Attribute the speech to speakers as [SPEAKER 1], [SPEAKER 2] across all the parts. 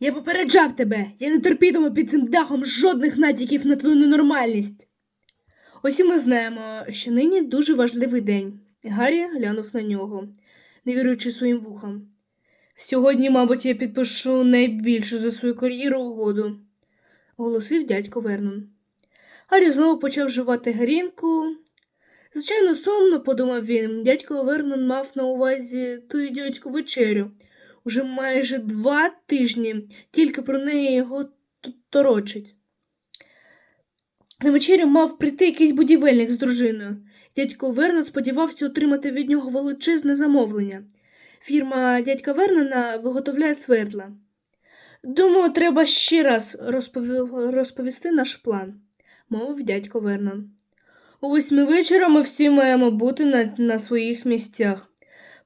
[SPEAKER 1] Я попереджав тебе, я не терпітиму під цим дахом жодних натяків на твою ненормальність. Ось і ми знаємо, що нині дуже важливий день. Гаррі глянув на нього, не віруючи своїм вухам. Сьогодні, мабуть, я підпишу найбільшу за свою кар'єру угоду, оголосив дядько Вернон. Гаррі знову почав жувати гарінку. Звичайно, сумно, подумав він. Дядько Вернон мав на увазі ту ідіотську вечерю. Уже майже два тижні тільки про неї його торочить. На вечерю мав прийти якийсь будівельник з дружиною. Дядько Вернон сподівався отримати від нього величезне замовлення. Фірма дядька Вернона виготовляє свердла. Думаю, треба ще раз розпові- розповісти наш план, мовив дядько Вернон. У восьми вечора ми всі маємо бути на, на своїх місцях.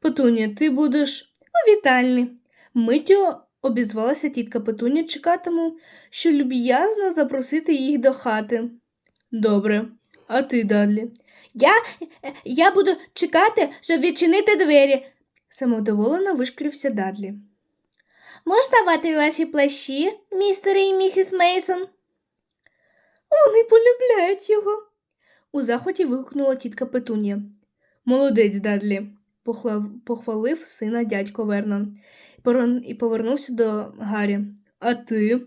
[SPEAKER 1] Петунія, ти будеш у вітальні. Миттю обізвалася тітка Петуня, чекатиму, що люб'язно запросити їх до хати. Добре, а ти, Дадлі? Я, я буду чекати, щоб відчинити двері, самовдоволено вишкірився Дадлі. Можна давати ваші плащі, містере і місіс Мейсон? Вони полюбляють його. У захваті вигукнула тітка Петунія. Молодець, Дадлі, похвалив сина дядько Вернон і повернувся до Гаррі. А ти?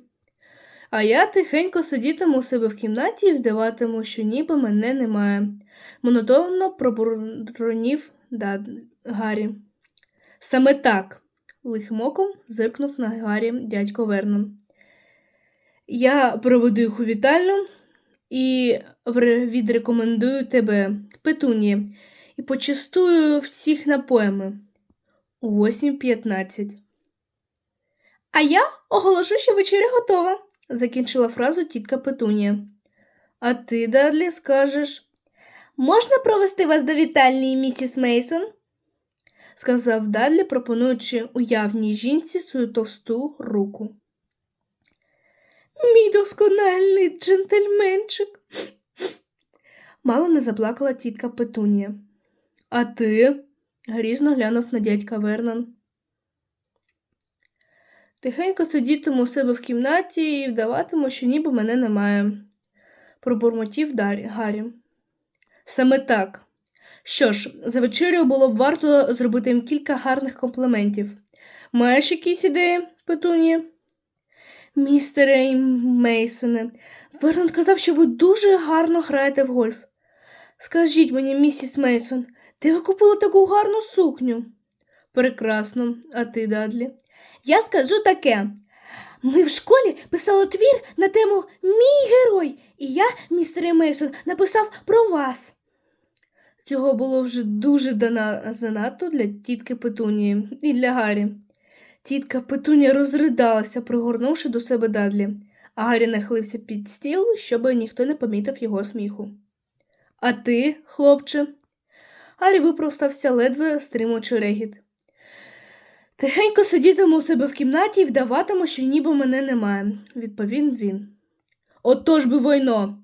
[SPEAKER 1] А я тихенько сидітиму у себе в кімнаті і вдаватиму, що ніби мене немає. Монотонно проборонів Дад... Гаррі. Саме так. лихим оком зиркнув на Гаррі дядько Вернон. Я проведу їх у вітальню і відрекомендую тебе, Петуні, і почастую всіх напоями у 8.15. А я оголошу, що вечеря готова, закінчила фразу тітка Петунія. А ти, Дадлі, скажеш Можна провести вас до вітальні, місіс Мейсон? сказав Дадлі, пропонуючи уявній жінці свою товсту руку. Мій доскональний джентльменчик. Мало не заплакала тітка Петунія. А ти? грізно глянув на дядька Вернон. Тихенько сидітиму у себе в кімнаті і вдаватиму, що ніби мене немає, пробурмотів Гаррі. Саме так. Що ж, за вечерю було б варто зробити їм кілька гарних компліментів. Маєш якісь ідеї, Петунія? Містере Мейсоне, Вернон казав, що ви дуже гарно граєте в гольф. Скажіть мені, місіс Мейсон, де ви купили таку гарну сукню? Прекрасно, а ти, Дадлі? Я скажу таке. Ми в школі писали твір на тему Мій герой, і я, містере Мейсон, написав про вас. Цього було вже дуже дана занадто для тітки Петунії і для Гаррі. Тітка Петунія розридалася, пригорнувши до себе Дадлі, а Гаррі нахилився під стіл, щоб ніхто не помітив його сміху. А ти, хлопче? Гаррі випростався, ледве стримуючи регіт. Тихенько сидітиму у себе в кімнаті і вдаватиму, що ніби мене немає, відповів він. Отож би войно.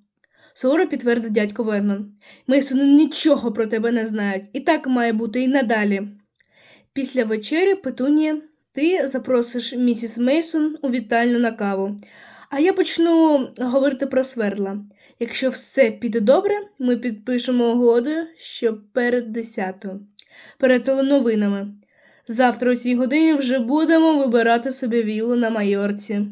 [SPEAKER 1] суворо підтвердив дядько Вернон. Мейсони нічого про тебе не знають, і так має бути і надалі. Після вечері, Петунія, ти запросиш місіс Мейсон у вітальню на каву, а я почну говорити про свердла. Якщо все піде добре, ми підпишемо угоду, що перед десятою, перед теленовинами. Завтра о цій годині вже будемо вибирати собі віллу на майорці.